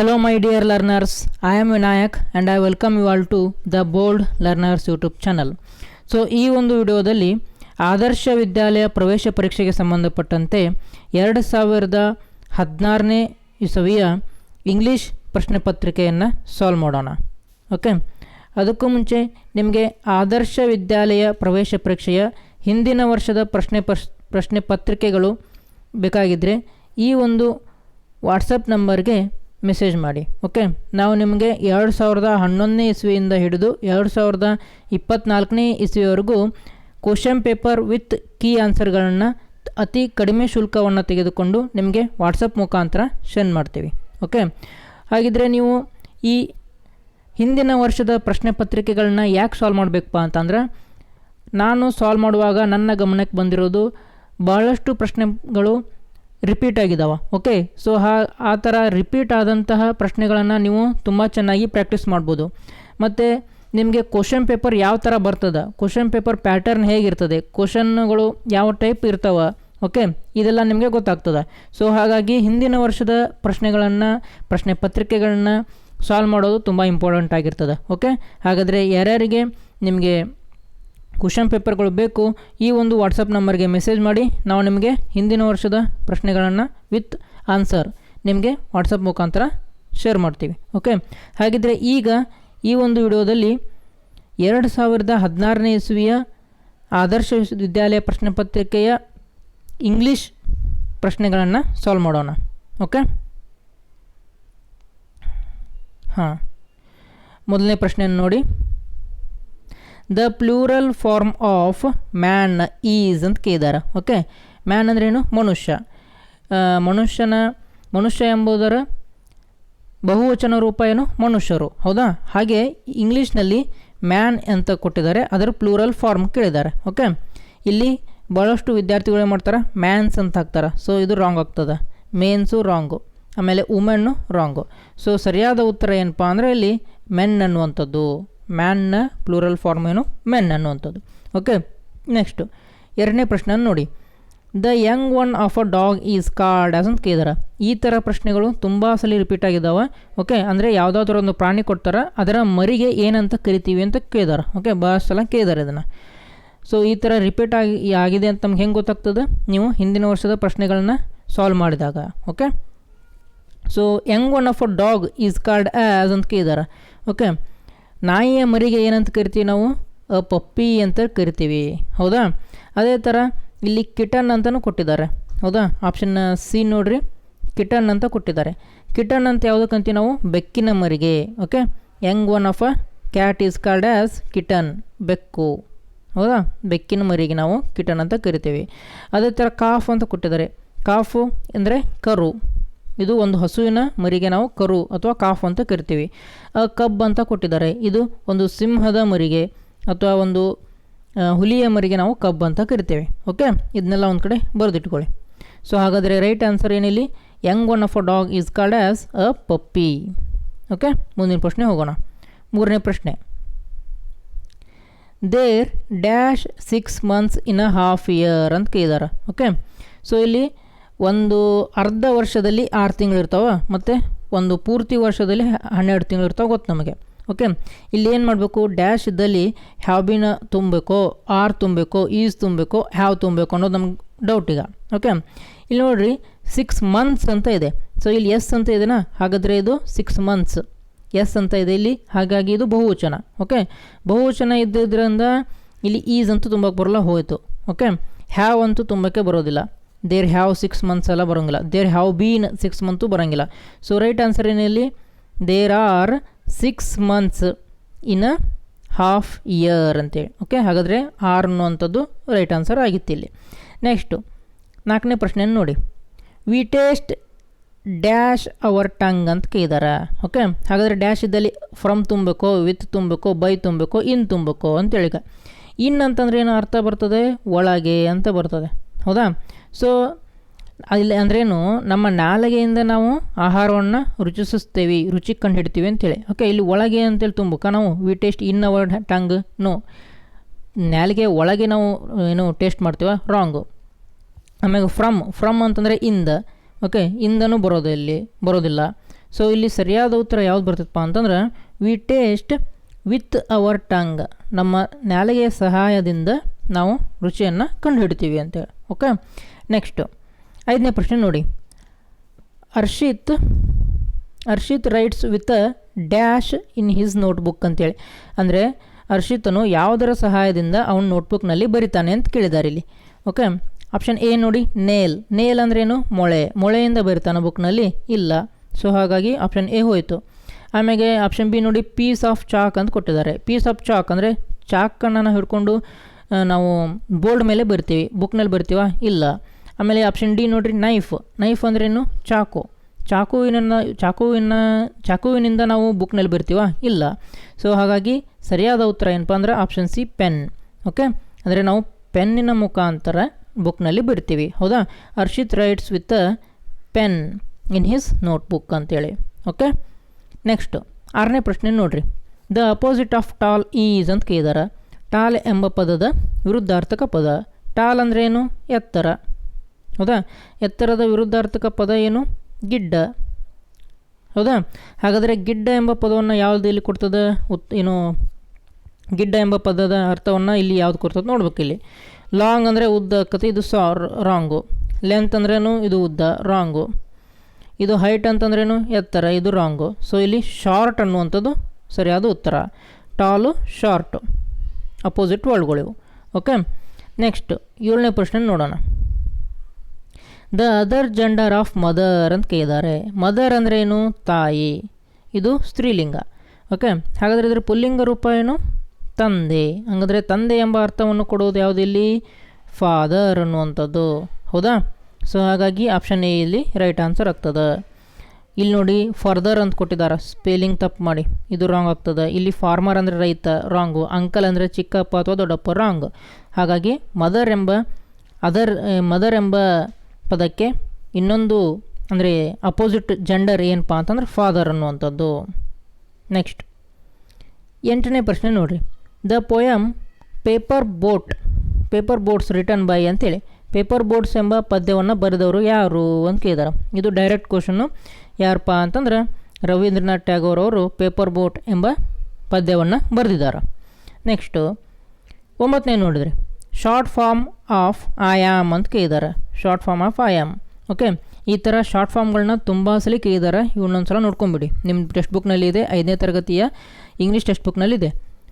Hello, my dear learners. I am Vinayak and I welcome you all to the Bold Learners YouTube channel so ಈ ಒಂದು ವಿಡಿಯೋದಲ್ಲಿ ಆದರ್ಶ ವಿದ್ಯಾಲಯ ಪ್ರವೇಶ ಪರೀಕ್ಷೆಗೆ ಸಂಬಂಧಪಟ್ಟಂತೆ ಎರಡು ಸಾವಿರದ ಹದಿನಾರನೇ ಇಸವಿಯ ಇಂಗ್ಲೀಷ್ ಪ್ರಶ್ನೆ ಪತ್ರಿಕೆಯನ್ನು ಸಾಲ್ವ್ ಮಾಡೋಣ. ಓಕೆ ಅದಕ್ಕೂ ಮುಂಚೆ ನಿಮಗೆ ಆದರ್ಶ ವಿದ್ಯಾಲಯ ಪ್ರವೇಶ ಪರೀಕ್ಷೆಯ ಹಿಂದಿನ ವರ್ಷದ ಪ್ರಶ್ನೆ ಪ್ರಶ್ನೆ ಪತ್ರಿಕೆಗಳು ಬೇಕಾಗಿದ್ದರೆ ಈ ಒಂದು ವಾಟ್ಸಪ್ ನಂಬರ್ಗೆ ಮೆಸೇಜ್ ಮಾಡಿ, ಓಕೆ? ನಾವು ನಿಮಗೆ ಎರಡು ಸಾವಿರದ ಹನ್ನೊಂದನೇ ಇಸ್ವಿಯಿಂದ ಹಿಡಿದು ಎರಡು ಸಾವಿರದ ಇಪ್ಪತ್ತ್ನಾಲ್ಕನೇ ಇಸ್ವಿವರೆಗೂ ಕ್ವಶನ್ ಪೇಪರ್ ವಿತ್ ಕೀ ಆನ್ಸರ್ಗಳನ್ನು ಅತಿ ಕಡಿಮೆ ಶುಲ್ಕವನ್ನು ತೆಗೆದುಕೊಂಡು ನಿಮಗೆ ವಾಟ್ಸಪ್ ಮುಖಾಂತರ ಸೆಂಡ್ ಮಾಡ್ತೀವಿ, ಓಕೆ? ಹಾಗಿದ್ರೆ ನೀವು ಈ ಹಿಂದಿನ ವರ್ಷದ ಪ್ರಶ್ನೆ ಪತ್ರಿಕೆಗಳನ್ನ ಯಾಕೆ ಸಾಲ್ವ್ ಮಾಡಬೇಕಪ್ಪ ಅಂತಂದ್ರೆ, ನಾನು ಸಾಲ್ವ್ ಮಾಡುವಾಗ ನನ್ನ ಗಮನಕ್ಕೆ ಬಂದಿರೋದು ಬಹಳಷ್ಟು ಪ್ರಶ್ನೆಗಳು ರಿಪೀಟ್ ಆಗಿದ್ದಾವೆ ಓಕೆ ಸೊ ಹಾ, ಆ ಥರ ರಿಪೀಟ್ ಆದಂತಹ ಪ್ರಶ್ನೆಗಳನ್ನು ನೀವು ತುಂಬ ಚೆನ್ನಾಗಿ ಪ್ರಾಕ್ಟೀಸ್ ಮಾಡ್ಬೋದು. ಮತ್ತು ನಿಮಗೆ ಕ್ವಶನ್ ಪೇಪರ್ ಯಾವ ಥರ ಬರ್ತದೆ? ಕ್ವಶನ್ ಪೇಪರ್ ಪ್ಯಾಟರ್ನ್ ಹೇಗಿರ್ತದೆ? ಕ್ವಶನ್ಗಳು ಯಾವ ಟೈಪ್ ಇರ್ತಾವೆ? ಓಕೆ ಇದೆಲ್ಲ ನಿಮಗೆ ಗೊತ್ತಾಗ್ತದೆ. ಸೊ ಹಾಗಾಗಿ ಹಿಂದಿನ ವರ್ಷದ ಪ್ರಶ್ನೆಗಳನ್ನು, ಪ್ರಶ್ನೆ ಪತ್ರಿಕೆಗಳನ್ನ ಸಾಲ್ವ್ ಮಾಡೋದು ತುಂಬ ಇಂಪಾರ್ಟೆಂಟ್ ಆಗಿರ್ತದೆ. ಓಕೆ ಹಾಗಾದರೆ ಯಾರ್ಯಾರಿಗೆ ನಿಮಗೆ ಕ್ವಶನ್ ಪೇಪರ್ಗಳು ಬೇಕು, ಈ ಒಂದು ವಾಟ್ಸಪ್ ನಂಬರ್ಗೆ ಮೆಸೇಜ್ ಮಾಡಿ. ನಾವು ನಿಮಗೆ ಹಿಂದಿನ ವರ್ಷದ ಪ್ರಶ್ನೆಗಳನ್ನು ವಿತ್ ಆನ್ಸರ್ ನಿಮಗೆ ವಾಟ್ಸಪ್ ಮುಖಾಂತರ ಶೇರ್ ಮಾಡ್ತೀವಿ, ಓಕೆ? ಹಾಗಿದ್ದರೆ ಈಗ ಈ ಒಂದು ವಿಡಿಯೋದಲ್ಲಿ ಎರಡು ಸಾವಿರದ ಹದಿನಾರನೇ ಇಸ್ವಿಯ ಆದರ್ಶ ವಿಶ್ವವಿದ್ಯಾಲಯ ಪ್ರಶ್ನೆ ಪತ್ರಿಕೆಯ ಇಂಗ್ಲೀಷ್ ಪ್ರಶ್ನೆಗಳನ್ನು ಸಾಲ್ವ್ ಮಾಡೋಣ, ಓಕೆ? ಹಾಂ, ಮೊದಲನೇ ಪ್ರಶ್ನೆಯನ್ನು ನೋಡಿ. The plural form of man is ಅಂತ ಕೇಳಿದ್ದಾರೆ ಓಕೆ ಮ್ಯಾನ್ ಅಂದ್ರೇನು ಮನುಷ್ಯ. ಮನುಷ್ಯನ, ಮನುಷ್ಯ ಎಂಬುದರ ಬಹುವಚನ ರೂಪ ಏನು? ಮನುಷ್ಯರು. ಹೌದಾ? ಹಾಗೆ ಇಂಗ್ಲೀಷ್ನಲ್ಲಿ ಮ್ಯಾನ್ ಅಂತ ಕೊಟ್ಟಿದ್ದಾರೆ. ಅದರ ಪ್ಲೂರಲ್ ಫಾರ್ಮ್ ಕೇಳಿದ್ದಾರೆ ಓಕೆ ಇಲ್ಲಿ ಭಾಳಷ್ಟು ವಿದ್ಯಾರ್ಥಿಗಳು ಏನು ಮಾಡ್ತಾರೆ? ಮ್ಯಾನ್ಸ್ ಅಂತ ಹಾಕ್ತಾರೆ. ಸೊ ಇದು ರಾಂಗ್ ಆಗ್ತದೆ. ಮೇನ್ಸು ರಾಂಗು ಆಮೇಲೆ ವುಮೆನ್ನು ರಾಂಗು ಸೊ ಸರಿಯಾದ ಉತ್ತರ ಏನಪ್ಪ ಅಂದರೆ ಇಲ್ಲಿ ಮೆನ್ ಅನ್ನುವಂಥದ್ದು. ಮ್ಯಾನ್ನ ಪ್ಲೂರಲ್ ಫಾರ್ಮ್ ಏನು? ಮೆನ್ ಅನ್ನುವಂಥದ್ದು. ಓಕೆ ನೆಕ್ಸ್ಟು ಎರಡನೇ ಪ್ರಶ್ನೆ ನೋಡಿ. The young one of a dog is called ಅಂತ ಕೇಳಿದಾರೆ. ಈ ಥರ ಪ್ರಶ್ನೆಗಳು ತುಂಬ ಸಲ ರಿಪೀಟ್ ಆಗಿದ್ದಾವೆ ಓಕೆ ಅಂದರೆ ಯಾವುದಾದ್ರೂ ಒಂದು ಪ್ರಾಣಿ ಕೊಡ್ತಾರೆ. ಅದರ ಮರಿಗೆ ಏನಂತ ಕರಿತೀವಿ ಅಂತ ಕೇಳಿದಾರೆ. ಓಕೆ ಭಾಳ ಸಲ ಕೇಳಿದಾರೆ ಇದನ್ನು. ಸೊ ಈ ಥರ ರಿಪೀಟ್ ಆಗಿ, ಆಗಿದೆ ಅಂತ ನಮ್ಗೆ ಹೆಂಗೆ ಗೊತ್ತಾಗ್ತದೆ? ನೀವು ಹಿಂದಿನ ವರ್ಷದ ಪ್ರಶ್ನೆಗಳನ್ನ ಸಾಲ್ವ್ ಮಾಡಿದಾಗ. Okay so young one of a dog is called as ಅಂತ ಕೇಳಿದಾರೆ. ಓಕೆ ನಾಯಿಯ ಮರಿಗೆ ಏನಂತ ಕರಿತೀವಿ ನಾವು? ಪಪ್ಪಿ ಅಂತ ಕರಿತೀವಿ. ಹೌದಾ? ಅದೇ ಥರ ಇಲ್ಲಿ ಕಿಟನ್ ಅಂತಲೂ ಕೊಟ್ಟಿದ್ದಾರೆ. ಹೌದಾ? ಆಪ್ಷನ್ ಸಿ ನೋಡ್ರಿ. ಕಿಟನ್ ಅಂತ ಕೊಟ್ಟಿದ್ದಾರೆ. ಕಿಟನ್ ಅಂತ ಯಾವುದಕ್ಕಂತೀವಿ ನಾವು? ಬೆಕ್ಕಿನ ಮರಿಗೆ. Okay young one of a cat is called as kitten ಬೆಕ್ಕು. ಹೌದಾ? ಬೆಕ್ಕಿನ ಮರಿಗೆ ನಾವು ಕಿಟನ್ ಅಂತ ಕರಿತೀವಿ. ಅದೇ ಥರ ಕಾಫ್ ಅಂತ ಕೊಟ್ಟಿದ್ದಾರೆ. ಕಾಫು ಅಂದರೆ ಕರು. ಇದು ಒಂದು ಹಸುವಿನ ಮರಿಗೆ ನಾವು ಕರು ಅಥವಾ ಕಾಫ್ ಅಂತ ಕರಿತೀವಿ. ಕಬ್ ಅಂತ ಕೊಟ್ಟಿದ್ದಾರೆ. ಇದು ಒಂದು ಸಿಂಹದ ಮರಿಗೆ ಅಥವಾ ಒಂದು ಹುಲಿಯ ಮರಿಗೆ ನಾವು ಕಬ್ ಅಂತ ಕರಿತೇವೆ. ಓಕೆ? ಇದನ್ನೆಲ್ಲ ಒಂದು ಕಡೆ ಬರೆದಿಟ್ಕೊಳ್ಳಿ. ಸೊ ಹಾಗಾದರೆ right answer ಏನಿಲ್ಲಿ? Young one of a dog is called as a puppy okay? ಮುಂದಿನ ಪ್ರಶ್ನೆ ಹೋಗೋಣ. ಮೂರನೇ ಪ್ರಶ್ನೆ. There dash six months in a half year ಅಂತ ಕೇಳಿದ್ದಾರೆ ಓಕೆ? ಸೊ ಇಲ್ಲಿ ಒಂದು ಅರ್ಧ ವರ್ಷದಲ್ಲಿ ಆರು ತಿಂಗಳು ಇರ್ತಾವೆ ಮತ್ತು ಒಂದು ಪೂರ್ತಿ ವರ್ಷದಲ್ಲಿ ಹನ್ನೆರಡು ತಿಂಗಳು ಇರ್ತಾವೆ ಗೊತ್ತು ನಮಗೆ. ಓಕೆ ಇಲ್ಲಿ ಏನು ಮಾಡಬೇಕು? ಡ್ಯಾಶ್ ಇದ್ದಲ್ಲಿ ಹ್ಯಾಬಿನ ತುಂಬಬೇಕೋ ಆರ್ ತುಂಬಬೇಕೋ ಈಸ್ ತುಂಬಬೇಕೋ ಹ್ಯಾವ್ ತುಂಬಬೇಕು ಅನ್ನೋದು ನಮ್ಗೆ ಡೌಟ್ ಈಗ. ಓಕೆ ಇಲ್ಲಿ ನೋಡಿರಿ ಸಿಕ್ಸ್ ಮಂತ್ಸ್ ಅಂತ ಇದೆ. ಸೊ ಇಲ್ಲಿ ಎಸ್ ಅಂತ ಇದೆನಾ? ಹಾಗಾದರೆ ಇದು ಸಿಕ್ಸ್ ಮಂತ್ಸ್ ಎಸ್ ಅಂತ ಇದೆ ಇಲ್ಲಿ. ಹಾಗಾಗಿ ಇದು ಬಹುವಚನ. ಓಕೆ ಬಹುವಚನ ಇದ್ದಿದ್ದರಿಂದ ಇಲ್ಲಿ ಈಸ್ ಅಂತೂ ತುಂಬಕ್ಕೆ ಬರಲ್ಲ, ಹೋಯಿತು. ಓಕೆ ಹ್ಯಾವ್ ಅಂತೂ ತುಂಬಕ್ಕೆ ಬರೋದಿಲ್ಲ. ದೇರ್ ಹ್ಯಾವ್ ಸಿಕ್ಸ್ ಮಂತ್ಸ್ ಎಲ್ಲ ಬರೋಂಗಿಲ್ಲ. There have been six month ಬರೋಂಗಿಲ್ಲ. So right answer ಏನಿಲ್ಲಿ there are six months in a half year ಅಂತೇಳಿ ಓಕೆ ಹಾಗಾದರೆ ಆರ್ ಅನ್ನುವಂಥದ್ದು ರೈಟ್ ಆನ್ಸರ್ ಆಗಿತ್ತು ಇಲ್ಲಿ. ನೆಕ್ಸ್ಟು ನಾಲ್ಕನೇ ಪ್ರಶ್ನೆಯನ್ನು ನೋಡಿ. We taste dash our tongue ಅಂತ ಕೇಳಿದಾರೆ. ಓಕೆ ಹಾಗಾದರೆ ಡ್ಯಾಶ್ ಇದ್ದಲ್ಲಿ ಫ್ರಮ್ ತುಂಬಬೇಕೋ ವಿತ್ ತುಂಬಬೇಕೋ ಬೈ ತುಂಬಬೇಕೋ ಇನ್ ತುಂಬಬೇಕೋ ಅಂತೇಳಿ ಇನ್ ಅಂತಂದ್ರೆ ಏನು ಅರ್ಥ ಬರ್ತದೆ? ಒಳಗೆ ಅಂತ ಬರ್ತದೆ. ಹೌದಾ? ಸೊ ಅಲ್ಲಿ ಅಂದ್ರೇನು, ನಮ್ಮ ನಾಲಿಗೆಯಿಂದ ನಾವು ಆಹಾರವನ್ನು ರುಚಿಸುತ್ತೇವೆ, ರುಚಿ ಕಂಡು ಹಿಡ್ತೀವಿ ಅಂತೇಳಿ. ಓಕೆ ಇಲ್ಲಿ ಒಳಗೆ ಅಂತೇಳಿ ತುಂಬುಕ ನಾವು we taste in our tongue no ನಾಲಿಗೆ ಒಳಗೆ ನಾವು ಏನು ಟೇಸ್ಟ್ ಮಾಡ್ತೀವ? ರಾಂಗು ಆಮೇಲೆ ಫ್ರಮ್ ಫ್ರಮ್ ಅಂತಂದರೆ ಇಂದ ಓಕೆ ಇಂದನೂ ಬರೋದು ಇಲ್ಲಿ, ಬರೋದಿಲ್ಲ. ಸೊ ಇಲ್ಲಿ ಸರಿಯಾದ ಉತ್ತರ ಯಾವ್ದು ಬರ್ತದಪ್ಪ ಅಂತಂದ್ರೆ we taste with our tongue ನಮ್ಮ ನಾಲಿಗೆಯ ಸಹಾಯದಿಂದ ನಾವು ರುಚಿಯನ್ನು ಕಂಡುಹಿಡ್ತೀವಿ ಅಂತೇಳಿ. ಓಕೆ ನೆಕ್ಸ್ಟು ಐದನೇ ಪ್ರಶ್ನೆ ನೋಡಿ. Arshit Arshit writes with dash in his notebook ಅಂತೇಳಿ. ಅಂದರೆ ಅರ್ಷಿತನು ಯಾವುದರ ಸಹಾಯದಿಂದ ಅವನ ನೋಟ್ಬುಕ್ನಲ್ಲಿ ಬರಿತಾನೆ ಅಂತ ಕೇಳಿದ್ದಾರೆ ಇಲ್ಲಿ. ಓಕೆ ಆಪ್ಷನ್ ಎ ನೋಡಿ ನೇಲ್ ನೇಲ್ ಅಂದ್ರೇನು ಮೊಳೆ. ಮೊಳೆಯಿಂದ ಬರಿತಾನೆ ಬುಕ್ನಲ್ಲಿ ಇಲ್ಲ. ಸೊ ಹಾಗಾಗಿ ಆಪ್ಷನ್ ಎ ಹೋಯಿತು. ಆಮೇಲೆ ಆಪ್ಷನ್ ಬಿ ನೋಡಿ ಪೀಸ್ ಆಫ್ ಚಾಕ್ ಅಂತ ಕೊಟ್ಟಿದ್ದಾರೆ. ಪೀಸ್ ಆಫ್ ಚಾಕ್ ಅಂದರೆ ಚಾಕನ್ನು ಹಿಡ್ಕೊಂಡು ನಾವು ಬೋರ್ಡ್ ಮೇಲೆ ಬರ್ತೀವಿ. ಬುಕ್ನಲ್ಲಿ ಬರ್ತೀವಾ? ಇಲ್ಲ. ಆಮೇಲೆ ಆಪ್ಷನ್ ಡಿ ನೋಡ್ರಿ ನೈಫ್ ನೈಫ್ ಅಂದ್ರೇನು ಚಾಕು. ಚಾಕುವಿನ ಚಾಕುವಿನ, ಚಾಕುವಿನಿಂದ ನಾವು ಬುಕ್ನಲ್ಲಿ ಬರ್ತೀವ? ಇಲ್ಲ. ಸೊ ಹಾಗಾಗಿ ಸರಿಯಾದ ಉತ್ತರ ಏನಪ್ಪ ಅಂದ್ರೆ ಆಪ್ಷನ್ ಸಿ ಪೆನ್ ಓಕೆ ಅಂದರೆ ನಾವು ಪೆನ್ನಿನ ಮುಖಾಂತರ ಬುಕ್ನಲ್ಲಿ ಬಿಡ್ತೀವಿ ಹೌದಾ? Arshit writes with pen in his notebook ಅಂತೇಳಿ. ಓಕೆ ನೆಕ್ಸ್ಟ್ ಆರನೇ ಪ್ರಶ್ನೆ ನೋಡ್ರಿ. The opposite of tall is ಅಂತ ಕೇಳಿದಾರೆ. ಟಾಲ್ ಎಂಬ ಪದದ ವಿರುದ್ಧಾರ್ಥಕ ಪದ. ಟಾಲ್ ಅಂದ್ರೇನು ಎತ್ತರ. ಹೌದಾ? ಎತ್ತರದ ವಿರುದ್ಧಾರ್ಥಕ ಪದ ಏನು? ಗಿಡ್ಡ. ಹೌದಾ? ಹಾಗಾದರೆ ಗಿಡ್ಡ ಎಂಬ ಪದವನ್ನು ಯಾವುದು ಇಲ್ಲಿ ಕೊಡ್ತದೆ? ಉತ್, ಏನು, ಗಿಡ್ಡ ಎಂಬ ಪದದ ಅರ್ಥವನ್ನು ಇಲ್ಲಿ ಯಾವ್ದು ಕೊಡ್ತದೆ ನೋಡ್ಬೇಕು ಇಲ್ಲಿ. ಲಾಂಗ್ ಅಂದರೆ ಉದ್ದ ಆಕತಿ ಇದು ಸಾ ರಾಂಗು. ಲೆಂತ್ ಅಂದ್ರೇನು? ಇದು ಉದ್ದ, ರಾಂಗು. ಇದು ಹೈಟ್ ಅಂತಂದ್ರೇನು? ಎತ್ತರ, ಇದು ರಾಂಗು. ಸೊ ಇಲ್ಲಿ ಶಾರ್ಟ್ ಅನ್ನುವಂಥದ್ದು ಸರಿಯಾದ ಉತ್ತರ. ಟಾಲು ಶಾರ್ಟು ಅಪೋಸಿಟ್ ವರ್ಡ್ಗಳಿವು ಓಕೆ ನೆಕ್ಸ್ಟ್ ಏಳನೇ ಪ್ರಶ್ನೆ ನೋಡೋಣ. The other gender of mother ಅಂತ ಕೇಳಿದ್ದಾರೆ. ಮದರ್ ಅಂದರೆ ಏನು? ತಾಯಿ. ಇದು ಸ್ತ್ರೀಲಿಂಗ. ಓಕೆ ಹಾಗಾದರೆ ಇದರ ಪುಲ್ಲಿಂಗ ರೂಪ ಏನು? ತಂದೆ. ಹಾಗಾದ್ರೆ ತಂದೆ ಎಂಬ ಅರ್ಥವನ್ನು ಕೊಡುವುದು ಯಾವುದು ಇಲ್ಲಿ? ಫಾದರ್ ಅನ್ನುವಂಥದ್ದು. ಹೌದಾ? ಸೊ ಹಾಗಾಗಿ ಆಪ್ಷನ್ ಎ ಇಲ್ಲಿ ರೈಟ್ ಆನ್ಸರ್ ಆಗ್ತದೆ. ಇಲ್ಲಿ ನೋಡಿ ಫರ್ದರ್ ಅಂತ ಕೊಟ್ಟಿದ್ದಾರೆ. ಸ್ಪೆಲ್ಲಿಂಗ್ ತಪ್ಪು ಮಾಡಿ. ಇದು ರಾಂಗ್ ಆಗ್ತದೆ. ಇಲ್ಲಿ ಫಾರ್ಮರ್ ಅಂದರೆ ರೈತ. ರಾಂಗು ಅಂಕಲ್ ಅಂದರೆ ಚಿಕ್ಕಪ್ಪ ಅಥವಾ ದೊಡ್ಡಪ್ಪ. ರಾಂಗ್ ಹಾಗಾಗಿ ಮದರ್ ಎಂಬ ಅದರ್ ಮದರ್ ಎಂಬ ಪದಕ್ಕೆ ಇನ್ನೊಂದು ಅಂದರೆ ಅಪೋಸಿಟ್ ಜೆಂಡರ್ ಏನಪ್ಪ ಅಂತಂದ್ರೆ ಫಾದರ್ ಅನ್ನುವಂಥದ್ದು. ನೆಕ್ಸ್ಟ್ ಎಂಟನೇ ಪ್ರಶ್ನೆ ನೋಡಿರಿ. The poem paper boat, paper boats return by ಅಂತೇಳಿ. ಪೇಪರ್ ಬೋಟ್ಸ್ ಎಂಬ ಪದ್ಯವನ್ನು ಬರೆದವರು ಯಾರು ಅಂತ ಕೇಳಿದಾರೆ. ಇದು ಡೈರೆಕ್ಟ್ ಕ್ವಶನ್ನು ಯಾರಪ್ಪ ಅಂತಂದ್ರೆ ರವೀಂದ್ರನಾಥ್ ಟ್ಯಾಗೋರ್ ಅವರು ಪೇಪರ್ ಬೋಟ್ ಎಂಬ ಪದ್ಯವನ್ನು ಬರೆದಿದ್ದಾರೆ ನೆಕ್ಸ್ಟು ಒಂಬತ್ತನೇ ನೋಡಿದ್ರಿ. ಶಾರ್ಟ್ ಫಾರ್ಮ್ ಆಫ್ ಆಯಾಮ್ ಅಂತ ಕೇಳಿದ್ದಾರೆ. Short form of I am okay ಈ ಥರ ಶಾರ್ಟ್ ಫಾರ್ಮ್ಗಳನ್ನ ತುಂಬ ಸಲ ಕೇಳಿದ್ದಾರೆ. ಇವನ್ನೊಂದು ಸಲ ನೋಡ್ಕೊಂಬಿಡಿ. ನಿಮ್ಮ ಟೆಕ್ಸ್ಟ್ ಬುಕ್ನಲ್ಲಿ ಇದೆ, ಐದನೇ ತರಗತಿಯ ಇಂಗ್ಲೀಷ್ ಟೆಕ್ಸ್ಟ್ ಬುಕ್ನಲ್ಲಿ ಇದೆ.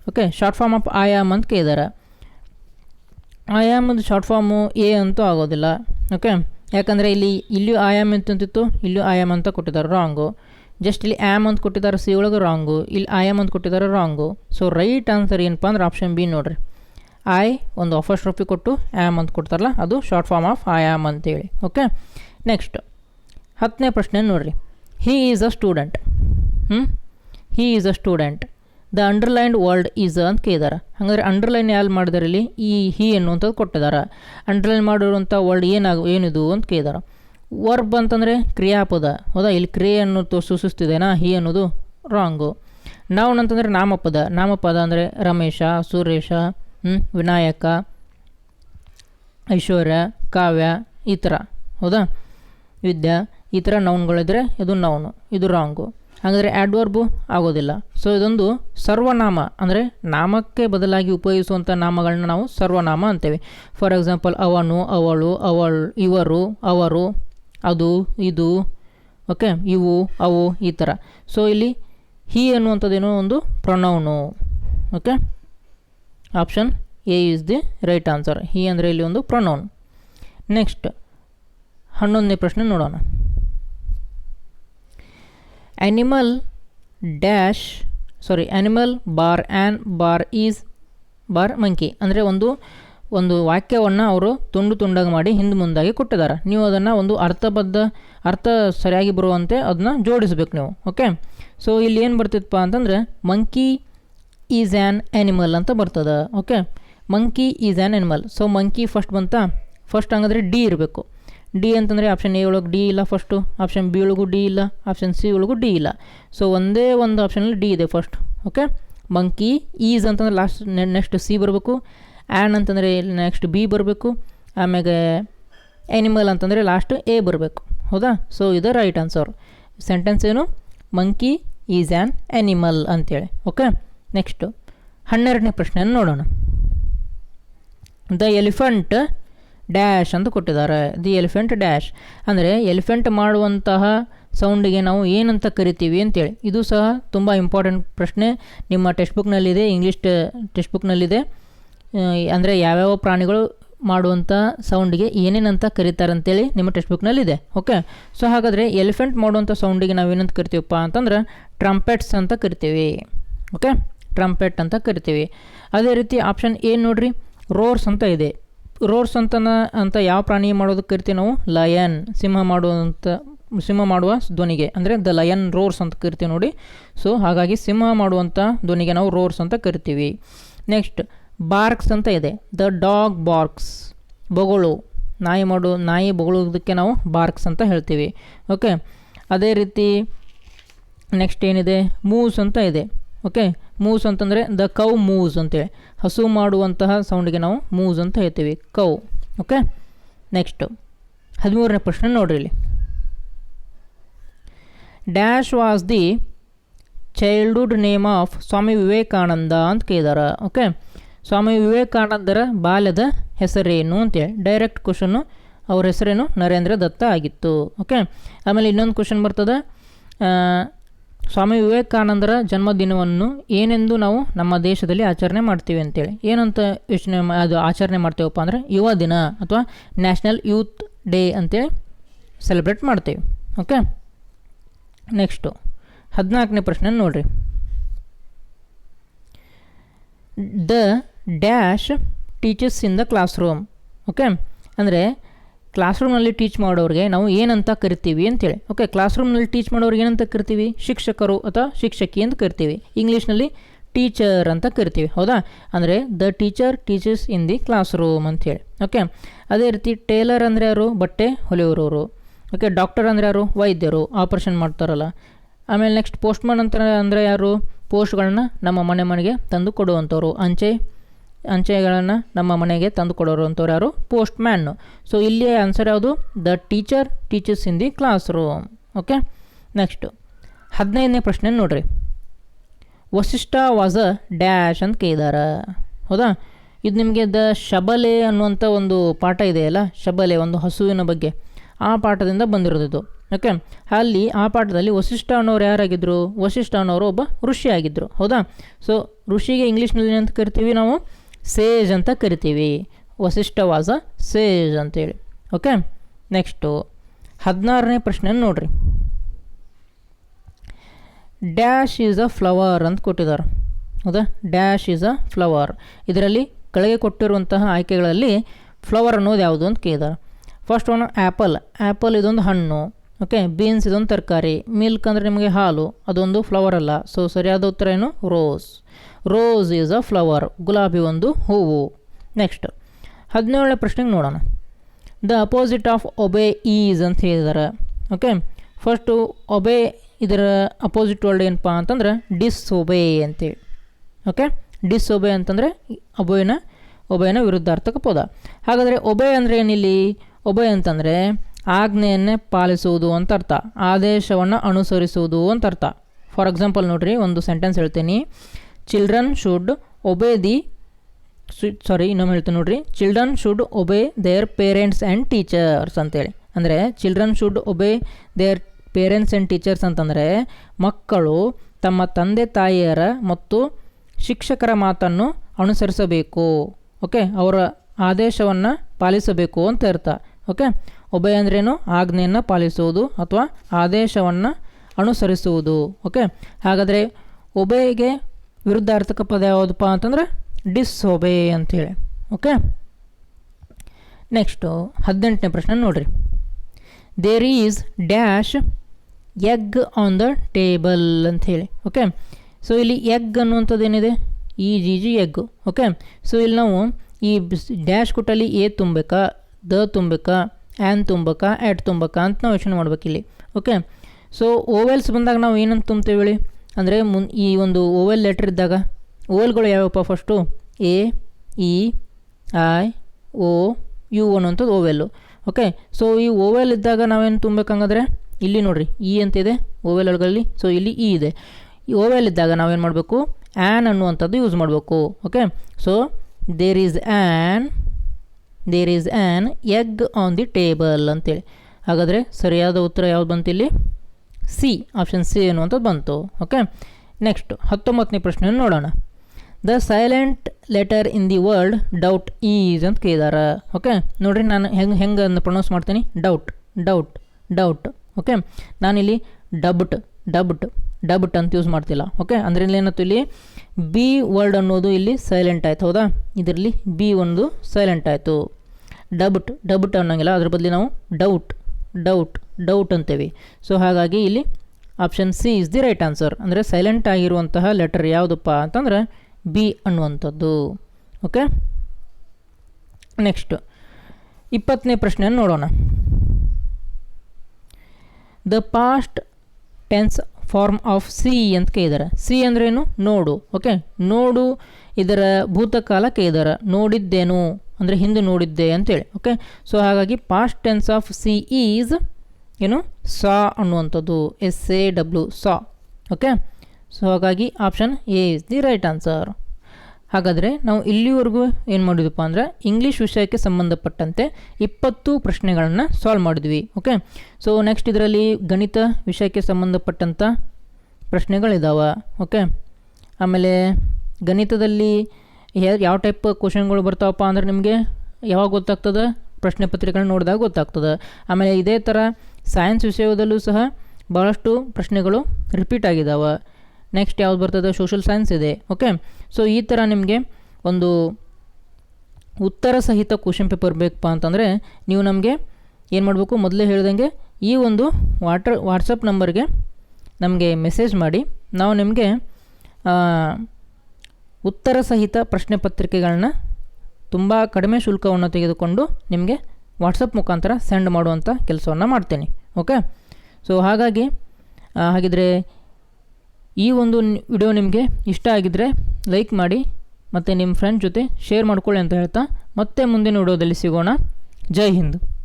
Okay short form of I am ಅಂತ ಕೇಳಿದ್ದಾರೆ. ಆಯಾಮದ ಶಾರ್ಟ್ ಫಾರ್ಮು ಎ ಅಂತೂ ಆಗೋದಿಲ್ಲ. ಓಕೆ ಯಾಕಂದರೆ ಇಲ್ಲಿ, ಇಲ್ಲಿಯೂ ಆಯಾಮ್ ಅಂತಿತ್ತು ಇಲ್ಲಿಯೂ ಆಯಾಮ್ ಅಂತ ಕೊಟ್ಟಿದ್ದಾರೆ. ರಾಂಗು ಜಸ್ಟ್ ಇಲ್ಲಿ ಆಮ್ ಅಂತ ಕೊಟ್ಟಿದ್ದಾರೆ. ಸಿ ಒಳಗೆ ರಾಂಗು ಇಲ್ಲಿ ಆಯಾಮ್ ಅಂತ ಕೊಟ್ಟಿದ್ದಾರೆ. ರಾಂಗು ಸೊ ರೈಟ್ ಆನ್ಸರ್ ಏನಪ್ಪ ಅಂದ್ರೆ ಆಪ್ಷನ್ ಬಿ ನೋಡ್ರಿ. ಐ ಒಂದು ಆಫರ್ ರೂಪಿ ಕೊಟ್ಟು ಆ್ಯಮ್ ಅಂತ ಕೊಡ್ತಾರಲ್ಲ, ಅದು short form of I I am ಅಂತೇಳಿ. ಓಕೆ ನೆಕ್ಸ್ಟ್ ಹತ್ತನೇ ಪ್ರಶ್ನೆ ನೋಡಿರಿ. ಹೀ ಈಸ್ ಅ ಸ್ಟೂಡೆಂಟ್ ಹ್ಞೂ he is a student the underlined word is ಅಂತ ಕೇಳಿದಾರೆ. ಹಾಗಾದ್ರೆ ಅಂಡರ್ಲೈನ್ ಯಾರು ಮಾಡಿದಾರೆ ಈ ಹಿ ಅನ್ನುವಂಥದ್ದು ಕೊಟ್ಟಿದ್ದಾರೆ ಅಂಡರ್ಲೈನ್ ಮಾಡಿರುವಂಥ ವರ್ಡ್ ಏನಾಗ, ಏನಿದು ಅಂತ ಕೇಳಿದಾರೆ. ವರ್ಬ್ ಅಂತಂದರೆ ಕ್ರಿಯಾಪದ. ಹೌದಾ? ಇಲ್ಲಿ ಕ್ರಿಯೆ ಅನ್ನೋದು ಸೂಚಿಸ್ತಿದೆನಾ? ಹಿ ಅನ್ನೋದು ರಾಂಗು ನಾವು ಅಂತಂದರೆ ನಾಮಪದ. ನಾಮಪದ ಅಂದರೆ ರಮೇಶ, ಸುರೇಶ ವಿನಾಯಕ, ಐಶ್ವರ್ಯ, ಕಾವ್ಯ, ಈ ಥರ ಹೌದಾ? ವಿದ್ಯಾ, ಈ ಥರ ನೌನ್ಗಳಿದ್ರೆ ಇದು ನೌನು ಇದು ರಾಂಗು ಹಾಗಾದರೆ ಆ್ಯಡ್ವರ್ಬು ಆಗೋದಿಲ್ಲ. ಸೊ ಇದೊಂದು ಸರ್ವನಾಮ, ಅಂದರೆ ನಾಮಕ್ಕೆ ಬದಲಾಗಿ ಉಪಯೋಗಿಸುವಂಥ ನಾಮಗಳನ್ನ ನಾವು ಸರ್ವನಾಮ ಅಂತೇವೆ. ಫಾರ್ ಎಕ್ಸಾಂಪಲ್ ಅವನು, ಅವಳು ಅವಳು, ಇವರು, ಅವರು, ಅದು, ಇದು ಓಕೆ ಇವು, ಅವು, ಈ ಥರ ಸೊ ಇಲ್ಲಿ ಹಿ ಅನ್ನುವಂಥದ್ದೇನೋ ಒಂದು pronoun okay option A is the right answer he ಅಂದರೆ ಇಲ್ಲಿ ಒಂದು ಪ್ರೊನೌನ್ ನೆಕ್ಸ್ಟ್ ಹನ್ನೊಂದನೇ ಪ್ರಶ್ನೆ ನೋಡೋಣ. Animal dash sorry animal bar an bar is bar monkey ಅಂದರೆ ಒಂದು ಒಂದು ವಾಕ್ಯವನ್ನು ಅವರು ತುಂಡು ತುಂಡಾಗಿ ಮಾಡಿ ಹಿಂದೆ ಮುಂದಾಗಿ ಕೊಟ್ಟಿದ್ದಾರೆ. ನೀವು ಅದನ್ನು ಒಂದು ಅರ್ಥಬದ್ಧ, ಅರ್ಥ ಸರಿಯಾಗಿ ಬರುವಂತೆ ಅದನ್ನ ಜೋಡಿಸ್ಬೇಕು ನೀವು ಓಕೆ ಸೊ ಇಲ್ಲಿ ಏನು ಬರ್ತಿತ್ತಪ್ಪ ಅಂತಂದರೆ ಮಂಕಿ ಈಸ್ ಆ್ಯನ್ ಆ್ಯನಿಮಲ್ ಅಂತ ಬರ್ತದೆ okay monkey is an animal so monkey first ಬಂತಾ? ಫಸ್ಟ್ ಹಂಗಂದ್ರೆ ಡಿ ಇರಬೇಕು. ಡಿ ಅಂತಂದರೆ ಆಪ್ಷನ್ ಎ ಒಳಗೆ ಡಿ ಇಲ್ಲ ಫಸ್ಟು ಆಪ್ಷನ್ ಬಿ ಒಳಗೂ ಡಿ ಇಲ್ಲ ಆಪ್ಷನ್ ಸಿ ಒಳಗೂ ಡಿ ಇಲ್ಲ. ಸೊ ಒಂದೇ ಒಂದು ಆಪ್ಷನಲ್ಲಿ ಡಿ ಇದೆ ಫಸ್ಟ್ ಓಕೆ ಮಂಕಿ ಈಸ್ ಅಂತಂದ್ರೆ ಲಾಸ್ಟ್ ನೆಕ್ಸ್ಟ್ ಸಿ ಬರಬೇಕು. ಆ್ಯನ್ ಅಂತಂದರೆ ನೆಕ್ಸ್ಟ್ ಬಿ ಬರಬೇಕು. ಆಮ್ಯಾಗೆ ಆ್ಯನಿಮಲ್ ಅಂತಂದರೆ ಲಾಸ್ಟ್ ಎ ಬರಬೇಕು. ಹೌದಾ? ಸೊ ಇದು ರೈಟ್ ಆನ್ಸರ್ ಸೆಂಟೆನ್ಸ್ ಏನು? ಮಂಕಿ ಈಸ್ ಆ್ಯನ್ ಆ್ಯನಿಮಲ್ ಅಂತೇಳಿ ಓಕೆ ನೆಕ್ಸ್ಟು ಹನ್ನೆರಡನೇ ಪ್ರಶ್ನೆಯನ್ನು ನೋಡೋಣ. ದ ಎಲಿಫೆಂಟ್ ಡ್ಯಾಶ್ ಅಂತ ಕೊಟ್ಟಿದ್ದಾರೆ. ದಿ ಎಲಿಫೆಂಟ್ ಡ್ಯಾಶ್ ಅಂದರೆ ಎಲಿಫೆಂಟ್ ಮಾಡುವಂತಹ ಸೌಂಡಿಗೆ ನಾವು ಏನಂತ ಕರಿತೀವಿ ಅಂತೇಳಿ. ಇದು ಸಹ ತುಂಬ ಇಂಪಾರ್ಟೆಂಟ್ ಪ್ರಶ್ನೆ. ನಿಮ್ಮ ಟೆಕ್ಸ್ಟ್ ಬುಕ್ನಲ್ಲಿದೆ ಇಂಗ್ಲೀಷ್ ಟೆಕ್ಸ್ಟ್ ಬುಕ್ನಲ್ಲಿದೆ ಅಂದರೆ ಯಾವ್ಯಾವ ಪ್ರಾಣಿಗಳು ಮಾಡುವಂಥ ಸೌಂಡಿಗೆ ಏನೇನಂತ ಕರೀತಾರೆ ಅಂತೇಳಿ ನಿಮ್ಮ ಟೆಕ್ಸ್ಟ್ ಬುಕ್ನಲ್ಲಿದೆ ಓಕೆ ಸೊ ಹಾಗಾದರೆ ಎಲಿಫೆಂಟ್ ಮಾಡುವಂಥ ಸೌಂಡಿಗೆ ನಾವು ಏನಂತ ಕರಿತೀವಪ್ಪ ಅಂತಂದ್ರೆ ಟ್ರಂಪೆಟ್ಸ್ ಅಂತ ಕರಿತೀವಿ. ಓಕೆ ಟ್ರಂಪೆಟ್ ಅಂತ ಕರಿತೀವಿ. ಅದೇ ರೀತಿ ಆಪ್ಷನ್ ಎ ನೋಡ್ರಿ ರೋರ್ಸ್ ಅಂತ ಇದೆ. ರೋರ್ಸ್ ಅಂತ ಅಂತ ಯಾವ ಪ್ರಾಣಿ ಮಾಡೋದಕ್ಕೆ ಕರಿತೀವಿ ನಾವು? ಲಯನ್ ಸಿಂಹ ಮಾಡುವಂಥ ಸಿಂಹ ಮಾಡುವ ಧ್ವನಿಗೆ, ಅಂದರೆ ದ ಲಯನ್ ರೋರ್ಸ್ ಅಂತ ಕರಿತೀವಿ ನೋಡಿ. ಸೊ ಹಾಗಾಗಿ ಸಿಂಹ ಮಾಡುವಂಥ ಧ್ವನಿಗೆ ನಾವು ರೋರ್ಸ್ ಅಂತ ಕರಿತೀವಿ. ನೆಕ್ಸ್ಟ್ ಬಾರ್ಕ್ಸ್ ಅಂತ ಇದೆ. ದ ಡಾಗ್ ಬಾರ್ಕ್ಸ್ ಬೊಗಳು, ನಾಯಿ ಮಾಡು, ನಾಯಿ ಬೊಗಳೋದಕ್ಕೆ ನಾವು ಬಾರ್ಕ್ಸ್ ಅಂತ ಹೇಳ್ತೀವಿ. ಓಕೆ ಅದೇ ರೀತಿ ನೆಕ್ಸ್ಟ್ ಏನಿದೆ? ಮೂಸ್ ಅಂತ ಇದೆ. ಓಕೆ ಮೂವ್ಸ್ ಅಂತಂದರೆ ದ ಕೌ ಮೂಸ್ ಅಂತೇಳಿ. ಹಸು ಮಾಡುವಂತಹ ಸೌಂಡಿಗೆ ನಾವು ಮೂವ್ಸ್ ಅಂತ ಹೇಳ್ತೀವಿ. ಕೌ ಓಕೆ ನೆಕ್ಸ್ಟು ಹದಿಮೂರನೇ ಪ್ರಶ್ನೆ ನೋಡ್ರಿ ಇಲ್ಲಿ. Dash was the childhood name of Swami Vivekananda ಅಂತ ಕೇಳಿದಾರೆ. ಓಕೆ ಸ್ವಾಮಿ ವಿವೇಕಾನಂದರ ಬಾಲ್ಯದ ಹೆಸರೇನು ಅಂತೇಳಿ. ಡೈರೆಕ್ಟ್ ಕ್ವಶನ್ನು ಅವ್ರ ಹೆಸರೇನು ನರೇಂದ್ರ ದತ್ತ ಆಗಿತ್ತು. ಓಕೆ ಆಮೇಲೆ ಇನ್ನೊಂದು ಕ್ವಶನ್ ಬರ್ತದೆ. ಸ್ವಾಮಿ ವಿವೇಕಾನಂದರ ಜನ್ಮದಿನವನ್ನು ಏನೆಂದು ನಾವು ನಮ್ಮ ದೇಶದಲ್ಲಿ ಆಚರಣೆ ಮಾಡ್ತೀವಿ ಅಂತೇಳಿ. ಏನಂತ ಯೋಚನೆ ಅದು ಆಚರಣೆ ಮಾಡ್ತೇವಪ್ಪ ಅಂದರೆ ಯುವ ದಿನ ಅಥವಾ ನ್ಯಾಷನಲ್ ಯೂತ್ ಡೇ ಅಂತೇಳಿ ಸೆಲೆಬ್ರೇಟ್ ಮಾಡ್ತೀವಿ. ಓಕೆ? ನೆಕ್ಸ್ಟು ಹದಿನಾಲ್ಕನೇ ಪ್ರಶ್ನೆ ನೋಡಿರಿ. The dash teachers in the classroom okay? ಅಂದರೆ ಕ್ಲಾಸ್ ರೂಮ್ನಲ್ಲಿ ಟೀಚ್ ಮಾಡೋರಿಗೆ ನಾವು ಏನಂತ ಕರಿತೀವಿ ಅಂತೇಳಿ. ಓಕೆ ಕ್ಲಾಸ್ ರೂಮ್ನಲ್ಲಿ ಟೀಚ್ ಮಾಡೋರಿಗೆ ಏನಂತ ಕರಿತೀವಿ? ಶಿಕ್ಷಕರು ಅಥವಾ ಶಿಕ್ಷಕಿ ಅಂತ ಕರಿತೀವಿ. ಇಂಗ್ಲೀಷ್ನಲ್ಲಿ ಟೀಚರ್ ಅಂತ ಕರಿತೀವಿ. ಹೌದಾ? ಅಂದರೆ the teacher teachers in the classroom ಅಂಥೇಳಿ ಓಕೆ ಅದೇ ರೀತಿ ಟೇಲರ್ ಅಂದರೆ ಯಾರು? ಬಟ್ಟೆ ಹೊಲಿಯೋರವರು. ಓಕೆ ಡಾಕ್ಟರ್ ಅಂದರೆ ಯಾರು? ವೈದ್ಯರು. ಆಪ್ರೇಷನ್ ಮಾಡ್ತಾರಲ್ಲ. ಆಮೇಲೆ ನೆಕ್ಸ್ಟ್ ಪೋಸ್ಟ್ಮನ್ ಅಂತ ಅಂದರೆ ಯಾರು? ಪೋಸ್ಟ್ಗಳನ್ನ ನಮ್ಮ ಮನೆ ಮನೆಗೆ ತಂದು ಕೊಡುವಂಥವ್ರು. ಅಂಚೆ ಅಂಚೆಗಳನ್ನು ನಮ್ಮ ಮನೆಗೆ ತಂದು ಕೊಡೋರು ಅಂತವ್ರು ಯಾರು? ಪೋಸ್ಟ್ ಮ್ಯಾನ್ ಸೊ ಇಲ್ಲಿ ಆನ್ಸರ್ ಯಾವುದು? The teacher teachers in the classroom okay next ಹದಿನೈದನೇ ಪ್ರಶ್ನೆ ನೋಡ್ರಿ. ವಸಿಷ್ಠ ವಾಸ್ ಅ ಡ್ಯಾಶ್ ಅಂತ ಕೇಳಿದಾರ. ಹೌದಾ? ಇದು ನಿಮಗೆ ದ ಶಬಲೆ ಅನ್ನುವಂಥ ಒಂದು ಪಾಠ ಇದೆಯಲ್ಲ ಶಬಲೆ, ಒಂದು ಹಸುವಿನ ಬಗ್ಗೆ. ಆ ಪಾಠದಿಂದ ಬಂದಿರೋದಿದ್ದು ಓಕೆ ಅಲ್ಲಿ ಆ ಪಾಠದಲ್ಲಿ ವಸಿಷ್ಠ ಅನ್ನೋರು ಯಾರಾಗಿದ್ದರು ವಸಿಷ್ಠ ಅನ್ನೋರು ಒಬ್ಬ ಋಷಿ ಆಗಿದ್ದರು ಹೌದಾ? ಸೊ ಋಷಿಗೆ ಇಂಗ್ಲೀಷ್ನಲ್ಲಿ ಏನಂತ ಕರಿತೀವಿ ನಾವು? ಸೇಜ್ ಅಂತ ಕರಿತೀವಿ. ವಸಿಷ್ಠ ವಾಸ ಸೇಜ್ ಅಂತೇಳಿ. ಓಕೆ ನೆಕ್ಸ್ಟು ಹದಿನಾರನೇ ಪ್ರಶ್ನೆ ನೋಡ್ರಿ. ಡ್ಯಾಶ್ ಈಸ್ ಅ ಫ್ಲವರ್ ಅಂತ ಕೊಟ್ಟಿದ್ದಾರೆ. ಹೌದಾ? ಡ್ಯಾಶ್ ಈಸ್ ಅ ಫ್ಲವರ್ ಇದರಲ್ಲಿ ಕೆಳಗೆ ಕೊಟ್ಟಿರುವಂತಹ ಆಯ್ಕೆಗಳಲ್ಲಿ ಫ್ಲವರ್ ಅನ್ನೋದು ಯಾವುದು ಅಂತ ಕೇಳಿದ್ದಾರೆ. ಫಸ್ಟ್ ಒನ್ ಆ್ಯಪಲ್ ಆ್ಯಪಲ್ ಇದೊಂದು ಹಣ್ಣು. ಓಕೆ ಬೀನ್ಸ್ ಇದೊಂದು ತರಕಾರಿ. ಮಿಲ್ಕ್ ಅಂದರೆ ನಿಮಗೆ ಹಾಲು. ಅದೊಂದು ಫ್ಲವರ್ ಅಲ್ಲ. ಸೊ ಸರಿಯಾದ ಉತ್ತರ ಏನು? Rose rose is a flower ಗುಲಾಬಿ ಒಂದು ಹೂವು. ನೆಕ್ಸ್ಟ್ ಹದಿನೇಳನೇ ಪ್ರಶ್ನೆಗೆ ನೋಡೋಣ. The opposite of obey is ಅಂತ ಹೇಳಿದ್ದಾರೆ ಓಕೆ ಫಸ್ಟು ಒಬೆ ಇದರ ಅಪೋಸಿಟ್ ವರ್ಡ್ ಏನಪ್ಪ ಅಂತಂದ್ರೆ ಡಿಸ್ಒಬೆ ಅಂತೇಳಿ ಓಕೆ ಡಿಸ್ಒಬೆ ಅಂತಂದರೆ ಒಬೆನ ಒಬೆನ ವಿರುದ್ಧಾರ್ಥಕ ಪದ. ಹಾಗಾದರೆ ಒಬೆ ಅಂದರೆ ಏನಿಲ್ಲಿ? ಒಬೆ ಅಂತಂದರೆ ಆಜ್ಞೆಯನ್ನೇ ಪಾಲಿಸುವುದು ಅಂತ ಅರ್ಥ. ಆದೇಶವನ್ನು ಅನುಸರಿಸುವುದು ಅಂತ ಅರ್ಥ. ಫಾರ್ ಎಕ್ಸಾಂಪಲ್ ನೋಡಿರಿ, ಒಂದು ಸೆಂಟೆನ್ಸ್ ಹೇಳ್ತೀನಿ. Children should obey the sorry ಇನ್ನೊಮ್ಮೆ ಹೇಳ್ತೀನಿ ನೋಡ್ರಿ. Children should obey their parents and teachers ಅಂತೇಳಿ. ಅಂದರೆ children should obey their parents and teachers ಅಂತಂದರೆ ಮಕ್ಕಳು ತಮ್ಮ ತಂದೆ ತಾಯಿಯರ ಮತ್ತು ಶಿಕ್ಷಕರ ಮಾತನ್ನು ಅನುಸರಿಸಬೇಕು. ಓಕೆ ಅವರ ಆದೇಶವನ್ನು ಪಾಲಿಸಬೇಕು ಅಂತ ಅರ್ಥ. ಓಕೆ ಒಬೆ ಅಂದ್ರೇನು? ಆಜ್ಞೆಯನ್ನು ಪಾಲಿಸುವುದು ಅಥವಾ ಆದೇಶವನ್ನು ಅನುಸರಿಸುವುದು. ಓಕೆ ಹಾಗಾದರೆ ಒಬೆಗೆ ವಿರುದ್ಧಾರ್ಥಕ ಪದ ಯಾವುದಪ್ಪ ಅಂತಂದ್ರೆ ಡಿಸ್ಸೋಬೆ ಅಂತೇಳಿ, ಓಕೆ? ನೆಕ್ಸ್ಟು ಹದಿನೆಂಟನೇ ಪ್ರಶ್ನೆ ನೋಡಿರಿ. There is dash egg on the table ಅಂಥೇಳಿ, ಓಕೆ? ಸೊ ಇಲ್ಲಿ ಎಗ್ ಅನ್ನುವಂಥದ್ದು ಏನಿದೆ ಈ G G egg okay? So ಇಲ್ಲಿ ನಾವು ಈ ಡ್ಯಾಶ್ ಕೊಟ್ಟಲ್ಲಿ ಎ ತುಂಬಬೇಕಾ ದ ತುಂಬಬೇಕಾ ಆ್ಯನ್ ತುಂಬಬೇಕಾ ಆ್ಯಡ್ ತುಂಬಬೇಕಾ ಅಂತ ನಾವು ಯೋಚನೆ ಮಾಡ್ಬೇಕಿಲ್ಲಿ, ಓಕೆ? ಸೊ ಓವೆಲ್ಸ್ ಬಂದಾಗ ನಾವು ಏನಂತ ತುಂಬ್ತೇವೆ ಹೇಳಿ? ಅಂದರೆ ಮುನ್ ಈ ಒಂದು ಓವೆಲ್ ಲೆಟ್ರ್ ಇದ್ದಾಗ ಓವೆಲ್ಗಳು ಯಾವಪ್ಪ first A, E, I, O, U ಅನ್ನುವಂಥದ್ದು ಓವೆಲ್ಲು. ಓಕೆ ಸೊ ಈ ಓವೆಲ್ ಇದ್ದಾಗ ನಾವೇನು ತುಂಬಬೇಕಂಗಾದ್ರೆ ಇಲ್ಲಿ ನೋಡಿರಿ, ಇ ಅಂತಿದೆ ಓವೆಲ್ ಒಳಗಲ್ಲಿ ಸೊ ಇಲ್ಲಿ ಇ ಇದೆ. ಈ ಓವೆಲ್ ಇದ್ದಾಗ ನಾವೇನು ಮಾಡಬೇಕು? ಆ್ಯನ್ ಅನ್ನುವಂಥದ್ದು ಯೂಸ್ ಮಾಡಬೇಕು. Okay so there is an there is an egg on the table ಅಂತೇಳಿ. ಹಾಗಾದರೆ ಸರಿಯಾದ ಉತ್ತರ ಯಾವ್ದು ಬಂತಿಲ್ಲಿ? ಸಿ ಆಪ್ಷನ್ ಸಿ ಅನ್ನುವಂಥದ್ದು ಬಂತು ಓಕೆ ನೆಕ್ಸ್ಟ್ ಹತ್ತೊಂಬತ್ತನೇ ಪ್ರಶ್ನೆಯನ್ನು ನೋಡೋಣ. The silent letter in the word doubt is ಅಂತ ಕೇಳಿದಾರೆ ಓಕೆ ನೋಡಿರಿ, ನಾನು ಹೆಂಗೆ ಹೆಂಗೆ ಅಂತ ಪ್ರೊನೌನ್ಸ್ ಮಾಡ್ತೀನಿ? ಡೌಟ್ ಡೌಟ್ ಡೌಟ್ ಓಕೆ ನಾನಿಲ್ಲಿ ಡಬ್ಟ್ ಡಬ್ಟ್ ಡಬ್ಟ್ ಅಂತ ಯೂಸ್ ಮಾಡ್ತಿಲ್ಲ ಓಕೆ ಅಂದರೆ ಇಲ್ಲಿ ಏನಾಯ್ತು ಇಲ್ಲಿ? ಬಿ ವರ್ಡ್ ಅನ್ನೋದು ಇಲ್ಲಿ ಸೈಲೆಂಟ್ ಆಯಿತು, ಹೌದಾ? ಇದರಲ್ಲಿ ಬಿ ಒಂದು ಸೈಲೆಂಟ್ ಆಯಿತು. ಡಬ್ಟ್ ಡಬ್ಟ್ ಅನ್ನೋಂಗಿಲ್ಲ, ಅದ್ರ ಬದಲಿ ನಾವು ಡೌಟ್ ಡೌಟ್ ಡೌಟ್ ಅಂತೇವೆ. ಸೊ ಹಾಗಾಗಿ ಇಲ್ಲಿ option C is the right answer ಅಂದರೆ ಸೈಲೆಂಟ್ ಆಗಿರುವಂತಹ ಲೆಟರ್ ಯಾವುದಪ್ಪ ಅಂತಂದ್ರೆ ಬಿ ಅನ್ನುವಂಥದ್ದು. ಓಕೆ ನೆಕ್ಸ್ಟ್ ಇಪ್ಪತ್ತನೇ ಪ್ರಶ್ನೆಯನ್ನು ನೋಡೋಣ. The past tense form of see ಅಂತ ಕೇಳಿದ್ದಾರೆ ಸಿ ಅಂದ್ರೇನು? ನೋಡು. ಓಕೆ ನೋಡು ಇದರ ಭೂತಕಾಲ ಕೇಳಿದಾರೆ ನೋಡಿದ್ದೇನು? ಅಂದರೆ ಹಿಂದೆ ನೋಡಿದ್ದೆ ಅಂತೇಳಿ ಓಕೆ ಸೊ ಹಾಗಾಗಿ past tense of see is ಏನು? ಸಾ ಅನ್ನುವಂಥದ್ದು S A W saw okay so ಹಾಗಾಗಿ option A is the right answer ಹಾಗಾದರೆ ನಾವು ಇಲ್ಲಿವರೆಗೂ ಏನು ಮಾಡಿದ್ವಪ್ಪ ಅಂದರೆ ಇಂಗ್ಲೀಷ್ ವಿಷಯಕ್ಕೆ ಸಂಬಂಧಪಟ್ಟಂತೆ ಇಪ್ಪತ್ತು ಪ್ರಶ್ನೆಗಳನ್ನು ಸಾಲ್ವ್ ಮಾಡಿದ್ವಿ ಓಕೆ ಸೊ ನೆಕ್ಸ್ಟ್ ಇದರಲ್ಲಿ ಗಣಿತ ವಿಷಯಕ್ಕೆ ಸಂಬಂಧಪಟ್ಟಂಥ ಪ್ರಶ್ನೆಗಳಿದ್ದಾವೆ ಓಕೆ ಆಮೇಲೆ ಗಣಿತದಲ್ಲಿ ಯಾವ ಟೈಪ್ ಕ್ವಶನ್ಗಳು ಬರ್ತಾವಪ್ಪ ಅಂದ್ರೆ ನಿಮಗೆ? ಯಾವಾಗ ಗೊತ್ತಾಗ್ತದೆ? ಪ್ರಶ್ನೆ ಪತ್ರಿಕೆಗಳನ್ನ ನೋಡಿದಾಗ ಗೊತ್ತಾಗ್ತದೆ. ಆಮೇಲೆ ಇದೇ ಥರ ಸೈನ್ಸ್ ವಿಷಯದಲ್ಲೂ ಸಹ ಭಾಳಷ್ಟು ಪ್ರಶ್ನೆಗಳು ರಿಪೀಟ್ ಆಗಿದ್ದಾವೆ ನೆಕ್ಸ್ಟ್ ಯಾವ್ದು ಬರ್ತದೆ? ಸೋಷಲ್ ಸೈನ್ಸ್ ಇದೆ. ಓಕೆ ಸೊ ಈ ಥರ ನಿಮಗೆ ಒಂದು ಉತ್ತರ ಸಹಿತ ಕ್ವಶನ್ ಪೇಪರ್ ಬೇಕಪ್ಪ ಅಂತಂದರೆ ನೀವು ನಮಗೆ ಏನು ಮಾಡಬೇಕು? ಮೊದಲೇ ಹೇಳ್ದಂಗೆ ಈ ಒಂದು ವಾಟರ್ ವಾಟ್ಸಪ್ ನಂಬರ್ಗೆ ನಮಗೆ ಮೆಸೇಜ್ ಮಾಡಿ. ನಾವು ನಿಮಗೆ ಉತ್ತರ ಸಹಿತ ಪ್ರಶ್ನೆ ಪತ್ರಿಕೆಗಳನ್ನ ತುಂಬ ಕಡಿಮೆ ಶುಲ್ಕವನ್ನು ತೆಗೆದುಕೊಂಡು ನಿಮಗೆ ವಾಟ್ಸಪ್ ಮುಖಾಂತರ ಸೆಂಡ್ ಮಾಡುವಂಥ ಕೆಲಸವನ್ನು ಮಾಡ್ತೇನೆ ಓಕೆ ಸೊ ಹಾಗಾಗಿ ಹಾಗಿದ್ರೆ ಈ ಒಂದು ವಿಡಿಯೋ ನಿಮಗೆ ಇಷ್ಟ ಆಗಿದ್ದರೆ ಲೈಕ್ ಮಾಡಿ ಮತ್ತು ನಿಮ್ಮ ಫ್ರೆಂಡ್ ಜೊತೆ ಶೇರ್ ಮಾಡ್ಕೊಳ್ಳಿ ಅಂತ ಹೇಳ್ತಾ ಮತ್ತೆ ಮುಂದಿನ ವಿಡಿಯೋದಲ್ಲಿ ಸಿಗೋಣ. ಜೈ ಹಿಂದ್.